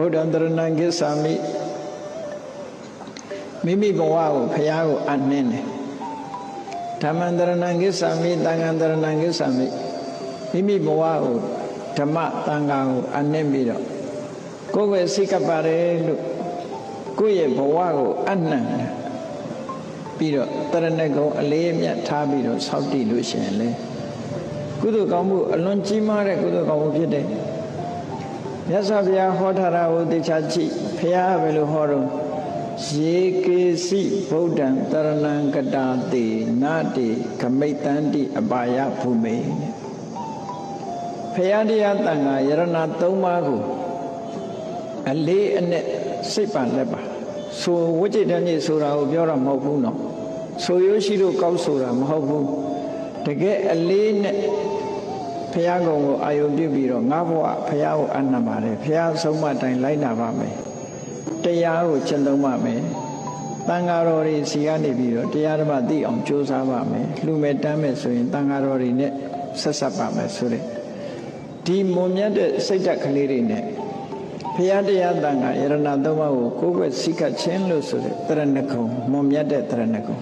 ဗုဒ္ဓံတရဏံကိစ္ဆာမိမိမိဘဝကိုဖရာကိုအနှင်းတယ်ဓမ္မံတရဏံကိစ္ဆာမိသံဃံတရဏံကိစ္ဆာမိမိမိဘဝကိုဓမ္မသံဃာကိုအနှင်းပြီးတော့ကိုယ်ပဲစိတ်ကပ်ပါတယ်လို့ကိုယ့်ရဲ့ဘဝကိုအနှံ့တယ်ပြီးတော့တရဏဂုံအလေးအမြတ်ထားပြီးတော့စောင့်တည်လို့ရှိရင်လေကုသိုလ်ကောင်းမှုအလွန်ကြီးမားတဲ့ကုသိုလ်ကောင်းမှုဖြစ်တယ် မြတ်စွာဘုရားဟောထားတာကိုသိချကြည့်ဘုရားဘယ်လိုဟောတော့ရေကေစီဗုဒ္ဓံတရဏံကတာတိနာတိခမိတ်တန္တိအပါယភူမေဘုရားတရားတန်ခါယရဏသုံးပါးကိုအလေးအနက်စိတ်ပါလက်ပါဆိုဝိจิတန်ကြီးဆိုတာကိုပြောတာမဟုတ်ဘူးနော်ဆိုရိုးရှိလို့ကောက်ဆိုတာမဟုတ်ဘူးတကယ်အလေးနဲ့ ဖះကုံကိုအာယုံပြုပြီးတော့ငါဘဝဖះကိုအနံပါတယ်ဖះဆုံးမတိုင်လိုက်နာပါမယ်တရားကိုကျင့်သုံးပါမယ်တန်ဃာတော်တွေစီကနေပြီးတော့တရားဓမ္မသိအောင်ကြိုးစားပါမယ်လှူမဲ့တမ်းမဲ့ဆိုရင်တန်ဃာတော်တွေနဲ့ဆက်ဆက်ပါမယ်ဆိုတဲ့ဒီမွန်မြတ်တဲ့စိတ်ဓာတ်ကလေးတွေနဲ့ဘုရားတရားတန်ခါယရဏသုံးပါးကိုကိုယ်ွယ်စိတ်ကချင်းလို့ဆိုတဲ့တရဏဂုံမွန်မြတ်တဲ့တရဏဂုံ